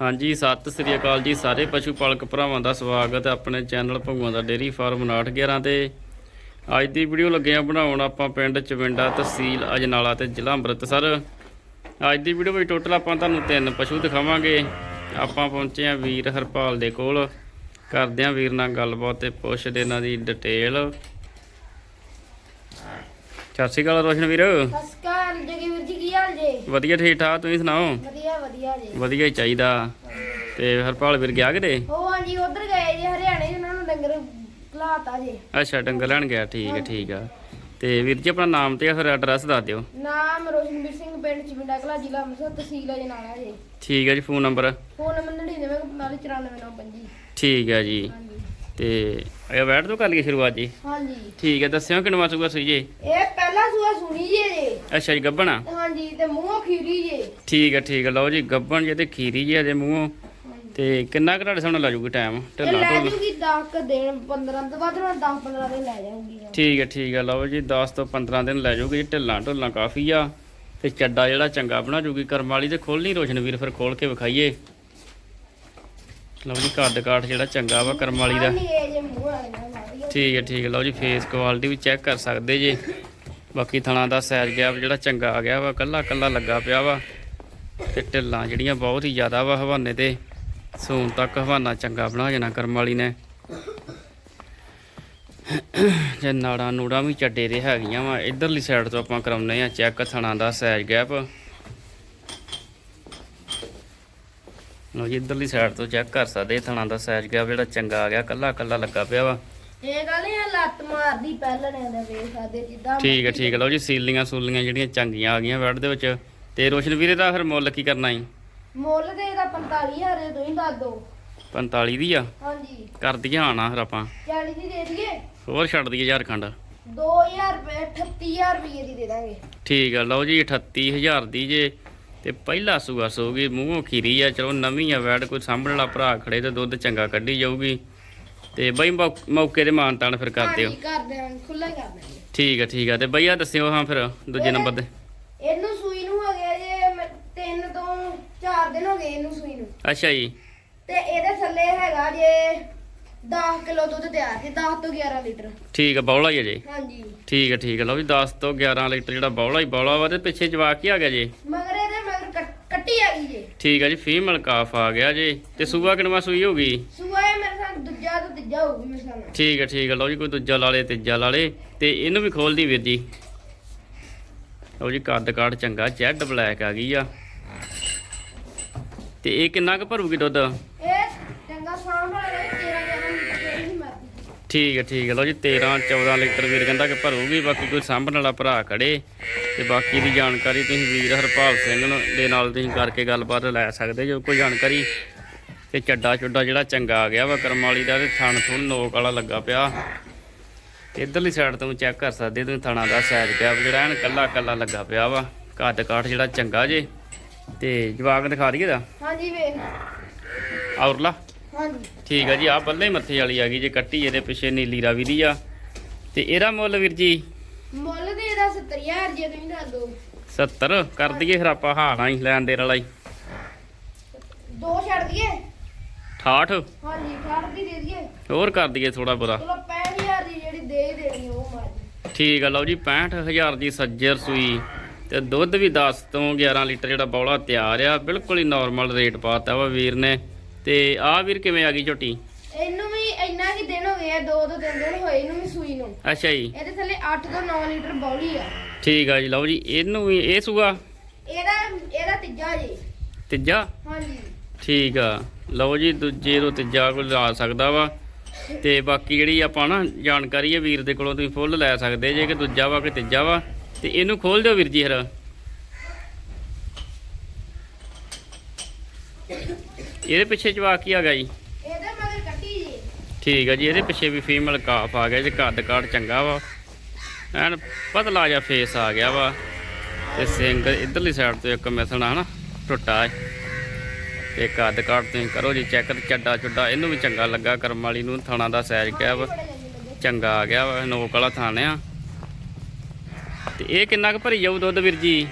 ਹਾਂਜੀ ਸਤਿ ਸ੍ਰੀ ਅਕਾਲ ਜੀ ਸਾਰੇ ਪਸ਼ੂ ਪਾਲਕ ਭਰਾਵਾਂ ਦਾ ਸਵਾਗਤ ਹੈ ਆਪਣੇ ਚੈਨਲ ਭਗਵਾਨ ਦਾ ਡੇਰੀ ਫਾਰਮ 911 ਤੇ। ਅੱਜ ਦੀ ਵੀਡੀਓ ਲੱਗੇ ਆ ਬਣਾਉਣ ਆਪਾਂ ਪਿੰਡ ਚਵਿੰਡਾ ਤਹਿਸੀਲ ਅਜਨਾਲਾ ਤੇ ਜ਼ਿਲ੍ਹਾ ਅੰਮ੍ਰਿਤਸਰ। ਅੱਜ ਦੀ ਵੀਡੀਓ ਵਿੱਚ ਟੋਟਲ ਆਪਾਂ ਤੁਹਾਨੂੰ ਤਿੰਨ ਪਸ਼ੂ ਦਿਖਾਵਾਂਗੇ। ਆਪਾਂ ਪਹੁੰਚੇ ਆ ਵੀਰ ਹਰਪਾਲ ਦੇ ਕੋਲ। ਕਰਦੇ ਆ ਵੀਰ ਨਾਲ ਗੱਲਬਾਤ ਤੇ ਪੁੱਛਦੇ ਇਹਨਾਂ ਦੀ ਡਿਟੇਲ। ਸਤਿ ਸ਼੍ਰੀ ਅਕਾਲ ਰੋਸ਼ਨ ਵੀਰ। ਸਸਕਾਰ ਜਗੀ ਵੀਰ ਜੀ ਕੀ ਹਾਲ ਜੇ? ਵਧੀਆ ਠੀਕ ਠਾਕ ਤੁਸੀਂ ਸੁਣਾਓ? ਵਧੀਆ ਜੀ। ਵਧੀਆ ਹੀ ਚਾਹੀਦਾ। ਤੇ ਹਰਪਾਲ ਵੀਰ ਗਿਆ ਕਿਤੇ? ਉਹ ਹਾਂਜੀ ਉਧਰ ਗਏ ਜੇ ਹਰਿਆਣੇ 'ਚ ਉਹਨਾਂ ਨੂੰ ਡੰਗਰ ਖਲਾਤਾ ਜੇ। ਅੱਛਾ ਡੰਗਰ ਲੈਣ ਗਿਆ ਠੀਕ ਹੈ ਠੀਕ ਆ। ਤੇ ਵੀਰ ਜੀ ਆਪਣਾ ਨਾਮ ਤੇ ਫਿਰ ਐਡਰੈਸ ਦੱਸ ਦਿਓ। ਨਾਮ ਰੋਸ਼ਨਵੀਰ ਸਿੰਘ ਪਿੰਡ ਚਿੰਡਾ ਕਲਾ ਜ਼ਿਲ੍ਹਾ ਅੰਮ੍ਰਿਤਸਰ ਤਹਿਸੀਲ ਅਜਨਾਲਾ ਜੇ। ਠੀਕ ਹੈ ਜੀ ਫੋਨ ਨੰਬਰ? ਫੋਨ ਨੰਬਰ 9945949925 ਠੀਕ ਹੈ ਜੀ। ਹਾਂਜੀ। ਤੇ ਇਹ ਵੈਟ ਤੋਂ ਕਰ ਲਈਏ ਸ਼ੁਰੂਆਤ ਜੀ। ਹਾਂਜੀ। ਠੀਕ ਹੈ ਦੱਸਿਓ ਕਿੰਨਵਾ ਸੂਗਾ ਸੂਈ ਜੀ। ਇਹ ਪਹਿਲਾ ਸੂਆ ਸੁਣੀ ਜੇ ਜੇ। ਅੱਛਾ ਜੀ ਗੱਬਣਾ ਹਾਂਜੀ ਤੇ ਮੂੰਹੋਂ ਖੀਰੀ ਜੇ। ਠੀਕ ਹੈ ਠੀਕ ਹੈ ਲਓ ਜੀ ਗੱਬਣ ਜੇ ਤੇ ਖੀਰੀ ਜੀ ਇਹਦੇ ਮੂੰਹੋਂ। ਤੇ ਕਿੰਨਾ ਤੁਹਾਡੇ ਸਾਹਮਣੇ ਲਾ ਜੂਗੀ ਟਾਈਮ ਇਹ ਢਿੱਲਾ ਲੈ ਢੋਲ। ਜੂਗੀ 10 ਕ ਦਿਨ 15 ਤੋਂ ਬਾਅਦ 10 15 ਦਿਨ ਲੈ ਜਾਊਗੀ ਠੀਕ ਹੈ ਠੀਕ ਹੈ ਲਓ ਜੀ 10 ਤੋਂ 15 ਦਿਨ ਲੈ ਜਾਊਗੀ ਜੀ ਢਿੱਲਾਂ ਢੋਲਾਂ ਕਾਫੀ ਆ। ਤੇ ਚੱਡਾ ਜਿਹੜਾ ਚੰਗਾ ਬਣਾ ਜੂਗੀ। ਕਰਮ ਵਾਲੀ ਤੇ ਖੋਲਣੀ ਰੋਸ਼ਨ ਵੀਰ ਫਿਰ ਖੋਲ ਕੇ ਵਿਖਾਈਏ। ਲਓ ਜੀ ਕੱਦ ਕਾਠ ਜਿਹੜਾ ਚੰਗਾ ਵਾ ਕਰਮ ਵਾਲੀ ਦਾ ਜੇ ਠੀਕ ਹੈ ਠੀਕ ਹੈ ਲਓ ਜੀ ਫੇਸ ਕੁਆਲਿਟੀ ਵੀ ਚੈੱਕ ਕਰ ਸਕਦੇ ਜੇ। ਬਾਕੀ ਥਣਾ ਦਾ ਸਾਈਜ਼ ਗੈਪ ਜਿਹੜਾ ਚੰਗਾ ਆ ਗਿਆ ਵਾ, ਕੱਲਾ ਕੱਲਾ ਲੱਗਾ ਪਿਆ ਵਾ। ਤੇ ਢਿੱਲਾਂ ਜਿਹੜੀਆਂ ਬਹੁਤ ਹੀ ਜ਼ਿਆਦਾ ਵਾ ਹਵਾਨੇ ਤੇ ਸੂਨ ਤੱਕ ਹਵਾਨਾ ਚੰਗਾ ਬਣਾ ਜਾਣਾ ਕਰਮ ਵਾਲੀ ਨੇ। ਜੇ ਨਾੜਾਂ ਨੂੜਾਂ ਵੀ ਚੱਡੇ ਦੇ ਹੈਗੀਆਂ ਵਾ, ਇਧਰਲੀ ਸਾਈਡ ਤੋਂ ਆਪਾਂ ਕਰਾਉਨੇ ਆ ਚੈੱਕ ਥਣਾ ਦਾ ਸਾਈਜ਼ ਗੈਪ। ਲਓ ਜੀ, ਇਧਰਲੀ ਸਾਈਡ ਤੋਂ ਚੈੱਕ ਕਰ ਸਕਦੇ, ਥਣਾ ਦਾ ਸਾਈਜ਼ ਗੈਪ ਜਿਹੜਾ ਚੰਗਾ ਆ ਗਿਆ, ਕੱਲਾ ਕੱਲਾ ਲੱਗਾ ਪਿਆ ਵਾ। ਇਹ ਗੱਲ ਇਹ ਲੱਤ ਮਾਰਦੀ ਪਹਿਲਣੇ ਦੇ ਵੇਖ ਸਕਦੇ ਜਿੱਦਾਂ ਠੀਕ ਹੈ ਠੀਕ ਹੈ ਲਓ ਜੀ ਸੀਲੀਆਂ ਸੂਲੀਆਂ ਜਿਹੜੀਆਂ ਚੰਗੀਆਂ ਆ ਗਈਆਂ ਬੈਡ ਦੇ ਵਿੱਚ। ਤੇ ਰੋਸ਼ਨ ਵੀਰੇ ਦਾ ਫਿਰ ਮੁੱਲ ਕੀ ਕਰਨਾ ਈ ਮੁੱਲ ਤੇ ਇਹਦਾ 45000 ਦੇ ਤੁਸੀਂ ਦੱਸ ਦੋ। 45 ਦੀ ਆ? ਹਾਂਜੀ। ਕਰ ਦਈਏ ਆਣਾ ਫਿਰ ਆਪਾਂ। 40 ਦੀ ਦੇ ਦਈਏ। ਹੋਰ ਛੱਡ ਦਈਏ ਝਾਰਖੰਡ 2000 ਰੁਪਏ 38000 ਰੁਪਏ ਦੀ ਦੇ ਦਾਂਗੇ। ਠੀਕ ਆ ਲਓ ਜੀ 38000 ਦੀ ਜੇ। ਤੇ ਪਹਿਲਾ ਸੂਆ ਸੂਗੀ ਮੂੰਹੋਂ ਖੀਰੀ ਆ। ਚਲੋ ਨਵੀਂ ਆ ਵੈਡ ਕੋਈ ਸਾਂਭਣ ਵਾਲਾ ਭਰਾ ਖੜੇ ਤੇ ਦੁੱਧ ਚੰਗਾ ਕੱਢੀ ਜਾਊਗੀ। ਤੇ ਬਈ ਮੌਕੇ ਤੇ ਮਾਨ ਤਾਨ ਫਿਰ ਕਰ ਦਿਓ ਕਰ ਦਿਆਂਗੇ ਖੁੱਲਾ ਕਰ ਦਾਂਗੇ ਠੀਕ ਆ ਠੀਕ ਆ ਤੇ ਬਈਆ ਦੱਸਿਓ ਹਾਂ ਫਿਰ ਦੂਜੇ ਨੰਬਰ ਤੇ। ਇਹਨੂੰ ਸੂਈ ਨੂੰ ਹੋ ਗਿਆ ਜੇ ਮ- ਤਿੰਨ ਤੋਂ 4 ਦਿਨ ਹੋ ਗਏ ਇਹਨੂੰ ਸੂਈ ਨੂੰ। ਅੱਛਾ ਜੀ। ਤੇ ਇਹਦੇ ਥੱਲੇ ਹੈਗਾ ਜੇ 10 ਕਿਲੋ ਦੁੱਧ ਤਿਆਰ ਸੀ 10 ਤੋਂ 11 ਲੀਟਰ। ਠੀਕ ਆ ਬੌਲਾ ਹੀ ਆ ਜੇ। ਹਾਂਜੀ। ਠੀਕ ਹੈ ਠੀਕ ਹੈ ਲਓ ਜੀ 10 ਤੋਂ 11 ਲੀਟਰ ਜਿਹੜਾ ਬੌਲਾ ਹੀ ਬੌਲਾ ਵਾ ਤੇ ਪਿੱਛੇ ਜਵਾਕ ਹੀ ਆ ਗਿਆ ਜੀ। ਮਗਰ ਇਹਦੇ ਮਗਰ ਕੱਟ- ਕੱਟੀ ਆ ਗਈ ਜੇ। ਠੀਕ ਹੈ ਜੀ ਫੀਮੇਲ ਕਾਫ ਆ ਗਿਆ ਜੀ ਤੇ ਸੂਆ ਕਿਨਵਾ ਸੂਈ ਹੋਗੀ ਸੂਆ ਇਹ ਤੋਂ ਤੀਜਾ ਮੇਰੇ ਠੀਕ ਹੈ ਠੀਕ ਹੈ। ਲਓ ਜੀ ਕੋਈ ਦੂਜਾ ਲਾਲੇ ਤੀਜਾ ਲਾਲੇ ਤੇ ਇਹਨੂੰ ਵੀ ਖੋਲਦੀ ਵੀਰ ਜੀ। ਲਓ ਜੀ ਕੱਦ ਕਾਠ ਚੰਗਾ ਜੈਡ ਬਲੈਕ ਆ ਗਈ ਆ। ਤੇ ਇਹ ਕਿੰਨਾ ਕੁ ਭਰੂਗੀ ਦੁੱਧ? ਇਹ ਚੰਗਾ ਸਾਊਂਡ ਵਾਲਾ ਇਹ 13 11 ਲੀਟਰ ਦੇ ਨਹੀਂ ਮਰਦੀ ਠੀਕ ਹੈ ਠੀਕ ਹੈ। ਲਓ ਜੀ 13 14 ਲੀਟਰ ਵੀਰ ਕਹਿੰਦਾ ਕਿ ਭਰੂਗੀ ਬਾਕੀ ਕੋਈ ਸਾਂਭਣ ਵਾਲਾ ਭਰਾ ਖੜੇ। ਤੇ ਬਾਕੀ ਦੀ ਜਾਣਕਾਰੀ ਤੁਸੀਂ ਵੀਰ ਹਰਪਾਲ ਸਿੰਘ ਦੇ ਨਾਲ ਤੁਸੀਂ ਕਰਕੇ ਗੱਲਬਾਤ ਲੈ ਸਕਦੇ ਜੋ ਕੋਈ ਜਾਣਕਾਰੀ। ਤੇ ਚੱਡਾ ਚੁੱਡਾ ਜਿਹੜਾ ਚੰਗਾ ਆ ਗਿਆ ਵਾ ਕਰਮ ਵਾਲੀ ਦਾ ਤੇ ਥਣ ਥੁਣ ਨੋਕ ਵਾਲਾ ਲੱਗਾ ਪਿਆ। ਇਧਰਲੀ ਸਾਈਡ ਤੋਂ ਚੈੱਕ ਕਰ ਸਕਦੇ ਤੁਸੀਂ ਥਣਾ ਦਾ ਸਾਈਜ਼ ਗੈਪ ਜਿਹੜਾ ਐਨ ਕੱਲਾ ਕੱਲਾ ਲੱਗਾ ਪਿਆ ਵਾ। ਕੱਦ ਕਾਠ ਜਿਹੜਾ ਚੰਗਾ ਜੇ। ਤੇ ਜਵਾਕ ਦਿਖਾ ਦਈਏ ਦਾ ਹਾਂਜੀ ਵੇਖ ਔਰਲਾ ਹਾਂਜੀ। ਠੀਕ ਆ ਜੀ ਆ ਬੱਲੇ ਮੱਥੇ ਵਾਲੀ ਆ ਗਈ ਜੇ ਕੱਟੀ ਇਹਦੇ ਪਿੱਛੇ ਨੀਲੀ ਰਾਵੀ ਦੀ ਆ। ਤੇ ਇਹਦਾ ਮੁੱਲ ਵੀਰ ਜੀ? ਮੁੱਲ ਤੇ ਇਹਦਾ 70000 ਜੇ ਤੁਸੀਂ ਦੱਸ ਦੋ 70 ਕਰ ਦਈਏ ਫਿਰ ਆਪਾਂ ਹਾਣਾ ਹੀ ਲੈਣ ਦੇਣ ਵਾਲਾ ਹੀ। ਦੋ ਛੱਡ ਦਈਏ। 68 ਹਾਂਜੀ ਛੱਡ ਦੀ ਦੇ ਦਈਏ। ਹੋਰ ਕਰ ਦਈਏ ਥੋੜਾ ਬੋਰਾ। ਚਲੋ 65000 ਦੀ ਜਿਹੜੀ ਦੇ ਹੀ ਦੇਣੀ ਉਹ ਮਾਰ ਠੀਕ ਆ ਲਓ ਜੀ 65000 ਦੀ ਸੱਜਰ ਸੂਈ ਤੇ ਦੁੱਧ ਵੀ 10 ਤੋਂ 11 ਲੀਟਰ ਜਿਹੜਾ ਬੌਲਾ ਤਿਆਰ ਆ ਬਿਲਕੁਲ ਹੀ ਨਾਰਮਲ ਰੇਟ ਪਾਤਾ ਵਾ ਵੀਰ ਨੇ। ਤੇ ਆ ਵੀਰ ਕਿਵੇਂ ਆ ਗਈ ਝੋਟੀ? ਇਹਨੂੰ ਵੀ ਇੰਨਾ ਕੀ ਦਿਨ ਹੋ ਗਏ ਆ ਦੋ ਤੋਂ ਤਿੰਨ ਦਿਨ ਹੋਏ ਇਹਨੂੰ ਵੀ ਸੂਈ ਨੂੰ। ਅੱਛਾ ਜੀ। ਇਹਦੇ ਥੱਲੇ 8 ਤੋਂ 9 ਲੀਟਰ ਬੌਲੀ ਆ। ਠੀਕ ਆ ਜੀ ਲਓ ਜੀ ਇਹਨੂੰ ਵੀ ਇਹ ਸੂਆ? ਇਹਦਾ ਇਹਦਾ ਤੀਜਾ ਜੀ। ਤੀਜਾ? ਹਾਂਜੀ। ਠੀਕ ਆ। ਲਓ ਜੀ ਦੂਜੇ ਤੋਂ ਤੀਜਾ ਕੋਈ ਲਾ ਸਕਦਾ ਵਾ। ਤੇ ਬਾਕੀ ਜਿਹੜੀ ਆਪਾਂ ਨਾ ਜਾਣਕਾਰੀ ਹੈ ਵੀਰ ਦੇ ਕੋਲੋਂ ਤੁਸੀਂ ਫੁੱਲ ਲੈ ਸਕਦੇ ਜੇ ਕਿ ਦੂਜਾ ਵਾ ਕਿ ਤੀਜਾ ਵਾ। ਤੇ ਇਹਨੂੰ ਖੋਲ ਦਿਓ ਵੀਰ ਜੀ ਫਿਰ। ਇਹਦੇ ਪਿੱਛੇ ਜਵਾਕ ਕੀ ਆ ਗਿਆ ਜੀ? ਇਹਦੇ ਮਗਰ ਕੱਟੀ ਜੀ। ਠੀਕ ਆ ਜੀ ਇਹਦੇ ਪਿੱਛੇ ਵੀ ਫੀਮੇਲ ਕਾਫ ਆ ਗਿਆ ਜੀ ਕੱਦ ਕਾਠ ਚੰਗਾ ਵਾ। ਐਨ ਪਤਲਾ ਜਿਹਾ ਫੇਸ ਆ ਗਿਆ ਵਾ। ਤੇ ਸਿੰਘ ਇਧਰਲੀ ਸਾਈਡ ਤੋਂ ਇੱਕ ਮਿਸਣਾ ਹਨਾ ਟੁੱਟਾ ਹੈ ਤੇ ਕੱਦ ਕਾਟ ਤੁਸੀਂ ਕਰੋ ਜੀ ਚੈੱਕ ਚੱਡਾ ਚੁੱਡਾ, ਇਹਨੂੰ ਵੀ ਚੰਗਾ ਲੱਗਾ ਕਰਮ ਵਾਲੀ ਨੂੰ, ਥਾਣਾ ਦਾ ਸਾਈਜ਼ ਗਿਆ ਵਾ। ਚੰਗਾ ਆ ਗਿਆ ਵਾ, ਨੋਕ ਵਾਲਾ ਥਾਣ ਆ। ਤੇ ਇਹ ਕਿੰਨਾ ਕੁ ਭਰੀ ਜਾਊ ਦੁੱਧ ਵੀਰ ਜੀ?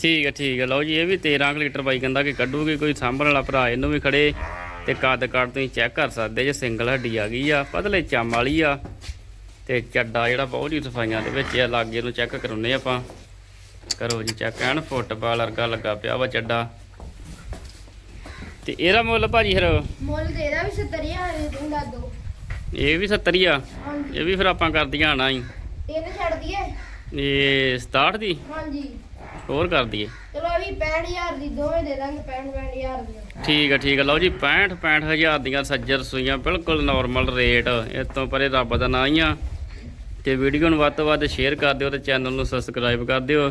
ਠੀਕ ਹੈ ਠੀਕ ਹੈ ਲਓ ਜੀ, ਇਹ ਵੀ 13 ਕੁ ਲੀਟਰ ਬਾਈ ਕਹਿੰਦਾ ਕਿ ਕੱਢੂਗੀ, ਕੋਈ ਸਾਂਭਣ ਵਾਲਾ ਭਰਾ ਇਹਨੂੰ ਵੀ ਖੜੇ। ਤੇ ਕੱਦ ਕਾਟ ਤੁਸੀਂ ਚੈੱਕ ਕਰ ਸਕਦੇ ਜੇ ਸਿੰਗਲ ਹੱਡੀ ਆ ਗਈ ਆ, ਪਤਲੇ ਚਮ ਵਾਲੀ ਆ। ਤੇ ਚੱਡਾ ਜਿਹੜਾ ਬਹੁਤ ਹੀ ਸਫਾਈਆਂ ਦੇ ਵਿੱਚ ਆ, ਲਾਗੇ ਨੂੰ ਚੈੱਕ ਕਰਾਉਨੇ ਆਪਾਂ। ਕਰੋ ਜੀ ਚੈੱਕ ਐਨ ਫੁੱਟਬਾਲ ਵਰਗਾ ਲੱਗਾ ਪਿਆ ਵਾ ਚੱਡਾ। ਤੇ ਇਹਦਾ ਮੁੱਲ ਭਾਜੀ ਫਿਰ? ਮੁੱਲ ਦੇ ਇਹਦਾ ਵੀ 70000 ਦੇ ਦੋ। ਇਹ ਵੀ 70 ਹੀ ਆ? ਇਹ ਵੀ ਫਿਰ ਆਪਾਂ ਕਰਦੀਆਂ ਆਣਾ ਹੀ। ਤਿੰਨ ਛੱਡ ਦਈਏ? ਇਹ 67 ਦੀ? ਹਾਂਜੀ। ਹੋਰ ਕਰ ਦਈਏ। ਚਲੋ ਇਹ ਵੀ 65000 ਦੀ ਦੋਵੇਂ ਦੇ ਦਾਂਗੇ 65 65000 ਦੀ ਠੀਕ ਹੈ ਠੀਕ ਹੈ ਲਓ ਜੀ 65 65000 ਦੀਆਂ ਸੱਜਰ ਸੂਈਆਂ ਬਿਲਕੁਲ ਨਾਰਮਲ ਰੇਟ ਇਸ ਤੋਂ ਪਰੇ ਰੱਬ ਦਾ ਨਾਂ ਹੀ ਆ। ਤੇ ਵੀਡੀਓ ਨੂੰ ਵੱਧ ਤੋਂ ਵੱਧ ਸ਼ੇਅਰ ਕਰ ਦਿਓ ਤੇ ਚੈਨਲ ਨੂੰ ਸਬਸਕ੍ਰਾਈਬ ਕਰ ਦਿਓ।